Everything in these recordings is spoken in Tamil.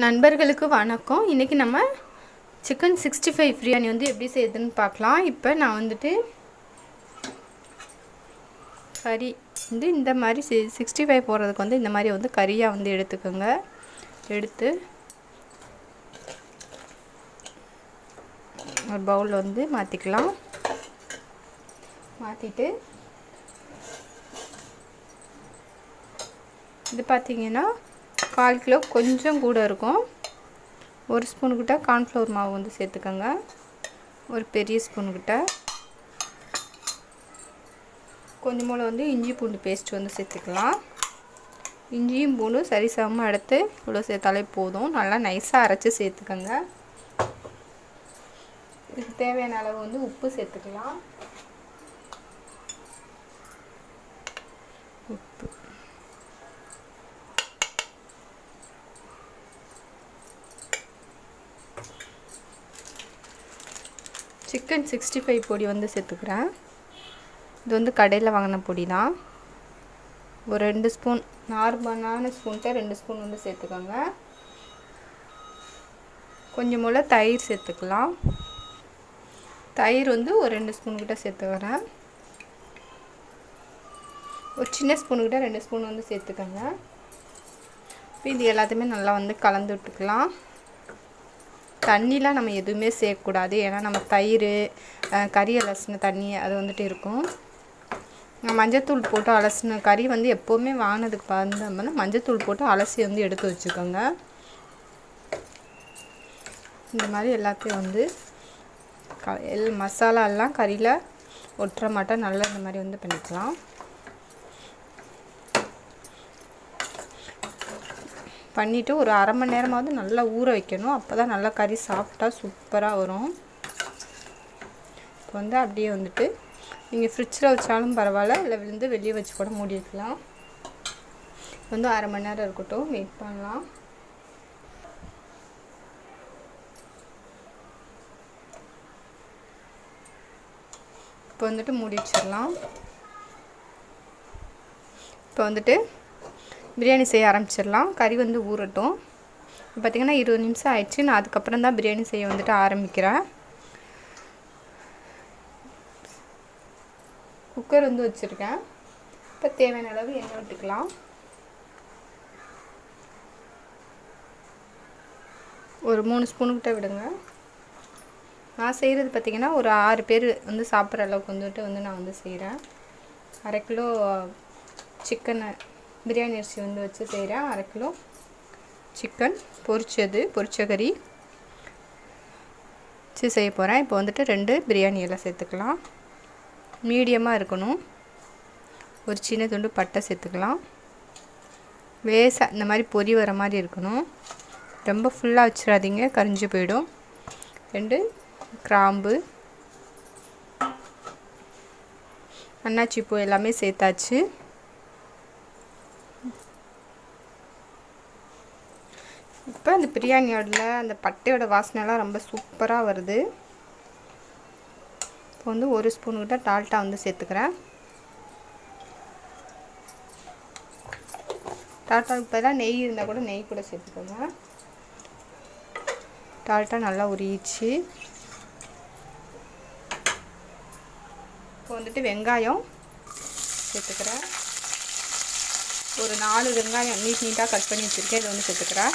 நண்பர்களுக்கு வணக்கம். இன்றைக்கி நம்ம சிக்கன் சிக்ஸ்டி ஃபைவ் பிரியாணி வந்து எப்படி செய்யுதுன்னு பார்க்கலாம். இப்போ நான் வந்துட்டு கறி வந்து இந்த மாதிரி சி சிக்ஸ்டி ஃபைவ் போடுறதுக்கு வந்து இந்த மாதிரி வந்து கறியாக வந்து எடுத்துக்கோங்க. எடுத்து ஒரு பவுலில் வந்து மாற்றிக்கலாம் மாற்றிட்டு இது பார்த்தீங்கன்னா கால் கிலோ கொஞ்சம் கூட இருக்கும். ஒரு ஸ்பூனுக்கிட்ட கார்ன்ஃப்ளவர் மாவு வந்து சேர்த்துக்கோங்க. ஒரு பெரிய ஸ்பூனுக்கிட்ட கொஞ்சம் போல் வந்து இஞ்சி பூண்டு பேஸ்ட் வந்து சேர்த்துக்கலாம். இஞ்சியும் பூண்டும் சரிசமமாக எடுத்து இவ்வளோ சேர்த்தாலே போதும். நல்லா நைஸாக அரைச்சி சேர்த்துக்கோங்க. இதுக்கு தேவையான அளவு வந்து உப்பு சேர்த்துக்கலாம். உப்பு. சிக்கன் சிக்ஸ்டி ஃபைவ் பொடி வந்து சேர்த்துக்கிறேன். இது வந்து கடையில் வாங்கின பொடி தான் ஒரு ரெண்டு ஸ்பூன் நார்மலான ஸ்பூன்ட்டு ரெண்டு ஸ்பூன் வந்து சேர்த்துக்கோங்க. கொஞ்சம் போல் தயிர் சேர்த்துக்கலாம். தயிர் வந்து ஒரு ரெண்டு ஸ்பூன் கிட்ட சேர்த்துக்கிறேன். ஒரு சின்ன ஸ்பூனுக்கிட்ட ரெண்டு ஸ்பூன் வந்து சேர்த்துக்கோங்க. இது எல்லாத்தையுமே நல்லா வந்து கலந்து விட்டுக்கலாம். தண்ணிலாம் நம்ம எதுவுமே சேர்க்கக்கூடாது. ஏன்னா நம்ம தயிர் கறி அலசின தண்ணி அது வந்துட்டு இருக்கும். மஞ்சத்தூள் போட்டு அலசின கறி வந்து எப்போவுமே வாங்கினதுக்கு பார்த்தோம்னா மஞ்சத்தூள் போட்டு அலசி வந்து எடுத்து வச்சுக்கோங்க. இந்த மாதிரி எல்லாத்தையும் வந்து க எல் மசாலாலாம் கறியில் ஒட்டுற மாட்டோம் நல்லா இந்த மாதிரி வந்து பண்ணிக்கலாம். பண்ணிவிட்டு ஒரு அரை மணி நேரமாவது நல்லா ஊற வைக்கணும். அப்போ தான் நல்லா கறி சாப்பிட்டா சூப்பராக வரும். இப்போ வந்து அப்படியே வந்துட்டு நீங்கள் ஃப்ரிட்ஜில் வச்சாலும் பரவாயில்ல. இல்லை விழுந்து வெளியே வச்சு கூட மூடி வைக்கலாம் வந்து அரை மணி நேரம் இருக்கட்டும். வெயிட் பண்ணலாம். இப்போ வந்துட்டு மூடி வச்சிடலாம். இப்போ வந்துட்டு பிரியாணி செய்ய ஆரம்பிச்சிடலாம். கறி வந்து ஊறட்டும். பார்த்திங்கன்னா இருபது நிமிஷம் ஆயிடுச்சு. நான் அதுக்கப்புறம் தான் பிரியாணி செய்ய வந்துட்டு ஆரம்பிக்கிறேன். குக்கர் வந்து வச்சுருக்கேன். இப்போ தேவையான அளவு எண்ணெய் விட்டுக்கலாம். ஒரு மூணு ஸ்பூனுக்கிட்ட விடுங்க. நான் செய்கிறது பார்த்திங்கன்னா ஒரு ஆறு பேர் வந்து சாப்பிட்ற அளவுக்கு வந்துட்டு வந்து நான் வந்து செய்கிறேன் அரை கிலோ சிக்கனை பிரியாணி அரிசி வந்து வச்சு செய்கிறேன் அரை கிலோ சிக்கன் பொரிச்சது பொரிச்ச கறி வச்சு செய்ய போகிறேன் இப்போ வந்துட்டு ரெண்டு பிரியாணி எல்லாம் சேர்த்துக்கலாம். மீடியமாக இருக்கணும். ஒரு சின்ன துண்டு பட்டை சேர்த்துக்கலாம். வேசாக இந்த மாதிரி பொரி வர மாதிரி இருக்கணும். ரொம்ப ஃபுல்லாக வச்சிடாதீங்க. கரிஞ்சு போயிடும். ரெண்டு கிராம்பு அன்னாச்சி பூ எல்லாமே சேர்த்தாச்சு. இப்போ அந்த பிரியாணியோட அந்த பட்டையோட வாசனைலாம் ரொம்ப சூப்பராக வருது. இப்போ வந்து ஒரு ஸ்பூனுக்கிட்ட டால்ட்டா வந்து சேர்த்துக்கிறேன். டால்ட்டாவுக்கு பதிலாக நெய் இருந்தால் கூட நெய் கூட சேர்த்துக்கோங்க. டால்ட்டா நல்லா உரிச்சு இப்போ வந்துட்டு வெங்காயம் சேர்த்துக்கிறேன். ஒரு நாலு வெங்காயம் நீட் நீட்டாக கட் பண்ணி வச்சுருக்கேன். இதை வந்து சேர்த்துக்கிறேன்.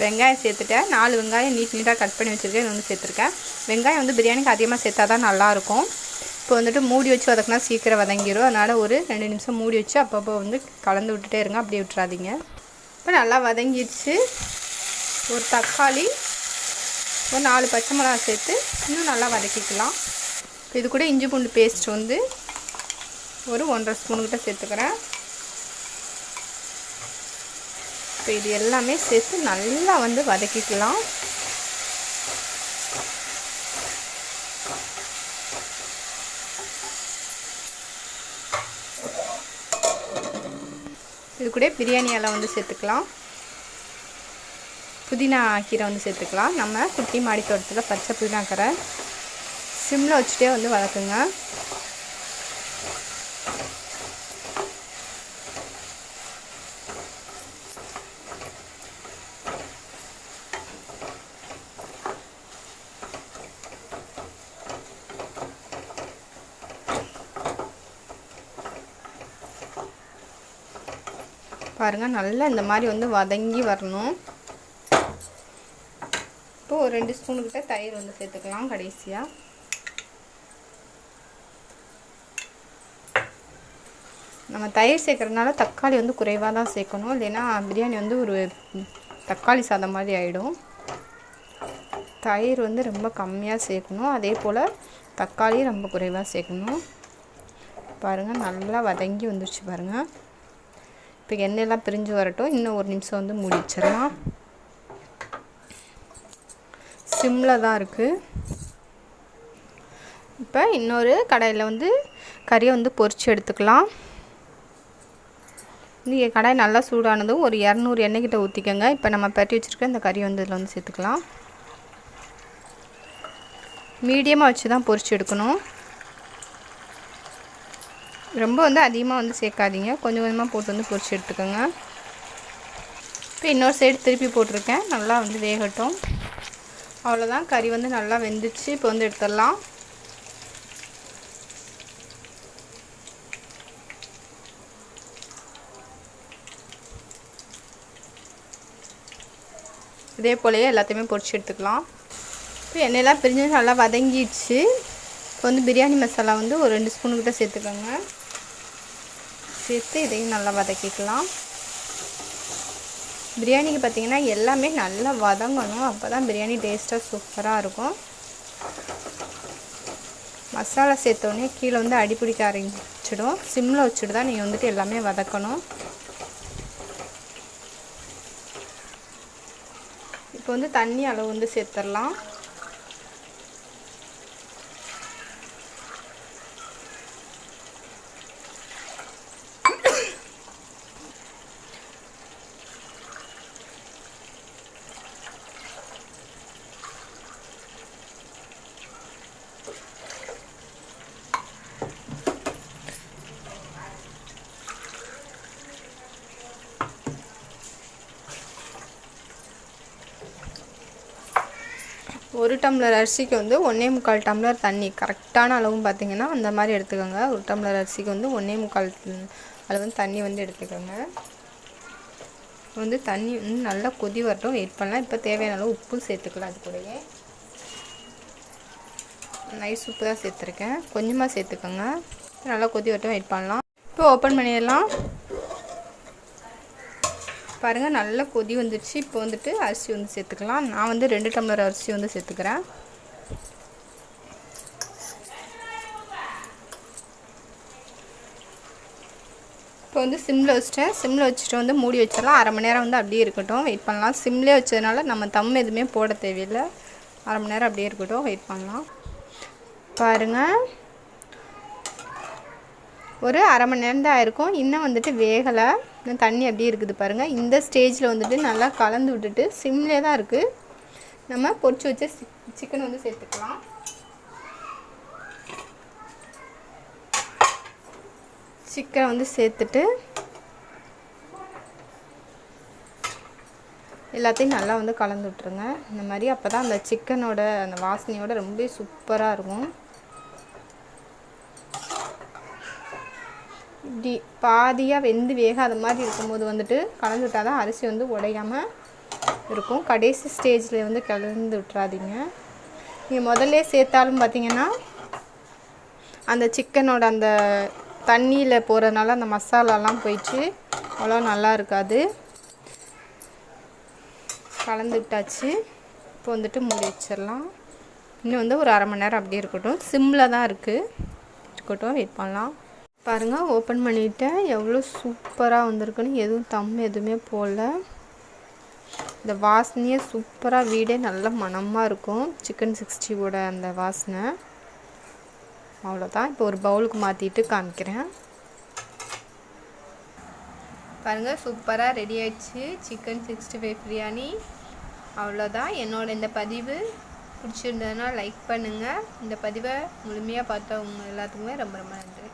வெங்காயம் சேர்த்துட்டேன். நாலு வெங்காயம் நீட் நீட்டாக கட் பண்ணி வச்சுருக்கேன். இது வந்து சேர்த்துருக்கேன். வெங்காயம் வந்து பிரியாணிக்கு அதிகமாக சேர்த்தா தான் நல்லாயிருக்கும். இப்போ வந்துட்டு மூடி வச்சு வதக்கினா சீக்கிரம் வதங்கிடும் அதனால் ஒரு ரெண்டு நிமிஷம் மூடி வச்சு அப்பப்போ வந்து கலந்து விட்டுட்டே இருங்க. அப்படியே விட்டுறாதீங்க. இப்போ நல்லா வதங்கிடுச்சு. ஒரு தக்காளி ஒரு நாலு பச்சை மிளகா சேர்த்து இன்னும் நல்லா வதக்கிக்கலாம். இப்போ இது கூட இஞ்சி பூண்டு பேஸ்ட் வந்து ஒரு ஒன்றரை ஸ்பூனுக்கிட்ட சேர்த்துக்கிறேன். இப்போ இது எல்லாமே சேர்த்து நல்லா வந்து வதக்கிக்கலாம். இது கூட பிரியாணி எல்லாம் வந்து சேர்த்துக்கலாம். புதினா கீரை வந்து சேர்த்துக்கலாம். நம்ம குட்டி மாடி தோட்டத்தில் பச்சை புதினா கரை சிம்மில் வச்சுட்டே வந்து வதக்குங்க. பாருங்கள் நல்லா இந்த மாதிரி வந்து வதங்கி வரணும். இப்போ ஒரு ரெண்டு ஸ்பூனுக்கிட்ட தயிர் வந்து சேர்த்துக்கலாம் கடைசியாக நம்ம தயிர் சேர்க்குறதுனால தக்காளி வந்து குறைவாக தான் சேர்க்கணும். இல்லைன்னா பிரியாணி வந்து ஒரு தக்காளி சாதம் மாதிரி ஆகிடும் தயிர் வந்து ரொம்ப கம்மியாக சேர்க்கணும். அதே போல் தக்காளி ரொம்ப குறைவாக சேர்க்கணும். பாருங்கள் நல்லா வதங்கி வந்துருச்சு பாருங்கள் இப்போ எண்ணெயெல்லாம் பிரிஞ்சு வரட்டும். இன்னும் ஒரு நிமிஷம் வந்து மூடி வச்சிடலாம். சிம்மில் தான் இருக்குது இப்போ இன்னொரு கடையில் வந்து கறியை வந்து பொரித்து எடுத்துக்கலாம். நீங்கள் கடாய் நல்லா சூடானதும் ஒரு இரநூறு எண்ணெய்கிட்ட ஊற்றிக்கோங்க இப்போ நம்ம பரட்டி வச்சுருக்க இந்த கறி வந்து இதில் வந்து சேர்த்துக்கலாம். மீடியமாக வச்சு தான் பொறிச்சு எடுக்கணும். ரொம்ப வந்து அதிகமாக வந்து சேர்க்காதீங்க. கொஞ்சம் கொஞ்சமாக போட்டு வந்து பொரிச்சு எடுத்துக்கோங்க. இப்போ இன்னொரு சைடு திருப்பி போட்டிருக்கேன். நல்லா வந்து வேகட்டும். அவ்வளோதான் கறி வந்து நல்லா வெந்துச்சு. இப்போ வந்து எடுத்துடலாம். இதே போலயே எல்லாத்தையுமே பொரிச்சு எடுத்துக்கலாம். இப்போ எண்ணெயெல்லாம் பிரிஞ்சு நல்லா வதங்கிடுச்சு. இப்போ வந்து பிரியாணி மசாலா வந்து ஒரு ரெண்டு ஸ்பூனுக்கிட்ட சேர்த்துக்கோங்க. சேர்த்து இதையும் நல்லா வதக்கிக்கலாம். பிரியாணிக்கு பார்த்திங்கன்னா எல்லாமே நல்லா வதங்கணும். அப்போ தான் பிரியாணி டேஸ்ட்டாக சூப்பராக இருக்கும். மசாலா சேர்த்தோடனே கீழே வந்து அடிப்பிடிக்க ஆரம்பிச்சிடும். சிம்மில் வச்சுட்டு தான் நீங்கள் வந்துட்டு எல்லாமே வதக்கணும். இப்போ வந்து தண்ணி அளவு வந்து சேர்த்துடலாம். ஒரு டம்ளர் அரிசிக்கு வந்து ஒன்றே முக்கால் டம்ளர் தண்ணி. கரெக்டான அளவும் பார்த்திங்கன்னா அந்த மாதிரி எடுத்துக்கோங்க. ஒரு டம்ளர் அரிசிக்கு வந்து ஒன்றே முக்கால் அளவு தண்ணி வந்து எடுத்துக்கோங்க. வந்து தண்ணி வந்து நல்லா கொதி வரட்டும். வெயிட் பண்ணலாம். இப்போ தேவையான அளவு உப்பு சேர்த்துக்கலாம் அது கூடயே. நைஸ் உப்பு தான் சேர்த்துருக்கேன். கொஞ்சமாக சேர்த்துக்கோங்க. நல்லா கொதி வரட்டும். வெயிட் பண்ணலாம். இப்போ ஓப்பன் பண்ணிடலாம். பாருங்கள் நல்லா கொதி வந்துடுச்சு. இப்போ வந்துட்டு அரிசி வந்து சேர்த்துக்கலாம். நான் வந்து ரெண்டு டம்ளர் அரிசி வந்து சேர்த்துக்கிறேன். இப்போ வந்து சிம்மில் வச்சுட்டேன். சிம்மில் வச்சுட்டு வந்து மூடி வச்சிடலாம். அரை மணி நேரம் வந்து அப்படியே இருக்கட்டும். வெயிட் பண்ணலாம். சிம்லேயே வச்சதுனால நம்ம தம் எதுவுமே போட தேவையில்லை. அரை மணி நேரம் அப்படியே இருக்கட்டும். வெயிட் பண்ணலாம். பாருங்கள் ஒரு அரை மணி நேரம் தான் ஆயிருக்கும் இன்னும் வந்துட்டு வேகலை. இன்னும் தண்ணி அப்படியே இருக்குது பாருங்கள் இந்த ஸ்டேஜில் வந்துட்டு நல்லா கலந்து விட்டுட்டு சிம்லே தான் இருக்குது நம்ம பொறிச்சு வச்ச சிக்கன் வந்து சேர்த்துக்கலாம். சிக்கனை வந்து சேர்த்துட்டு எல்லாத்தையும் நல்லா வந்து கலந்து விட்ருங்க இந்த மாதிரி அப்போ தான் அந்த சிக்கனோட அந்த வாசனையோட ரொம்ப சூப்பராக இருக்கும். இப்படி பாதியாக வெந்து வேகாத மாதிரி இருக்கும்போது வந்துட்டு கலந்து விட்டால் தான் அரிசி வந்து உடையாமல் இருக்கும். கடைசி ஸ்டேஜில் வந்து கலந்து விட்றாதீங்க நீங்கள் முதல்ல சேர்த்தாலும் பார்த்தீங்கன்னா அந்த சிக்கனோட அந்த தண்ணியில் போகிறதுனால அந்த மசாலாலாம் போயிடுச்சு. அவ்வளோ நல்லா இருக்காது. கலந்து விட்டாச்சு. இப்போ வந்துட்டு மூடி வச்சிடலாம். இன்னும் வந்து ஒரு அரை மணி நேரம் அப்படியே இருக்கட்டும். சிம்மில் தான் இருக்குது இருக்கட்டும் வெயிட் பண்ணலாம். பாருங்கள் ஓப்பன் பண்ணிவிட்டேன் எவ்வளோ சூப்பராக வந்திருக்குன்னு எதுவும் தம் எதுவுமே போடல. இந்த வாசனையே சூப்பராக வீடே நல்ல மணமாக இருக்கும். சிக்கன் சிக்ஸ்டியோட அந்த வாசனை. அவ்வளோதான் இப்போ ஒரு பவுலுக்கு மாற்றிட்டு காமிக்கிறேன். பாருங்கள் சூப்பராக ரெடி ஆயிடுச்சு. Chicken sixty five biryani. அவ்வளோதான் என்னோட இந்த பதிவு பிடிச்சிருந்ததுன்னா லைக் பண்ணுங்கள் இந்த பதிவை முழுமையாக பார்த்தவங்க எல்லாத்துக்குமே ரொம்ப ரொம்ப நன்றி.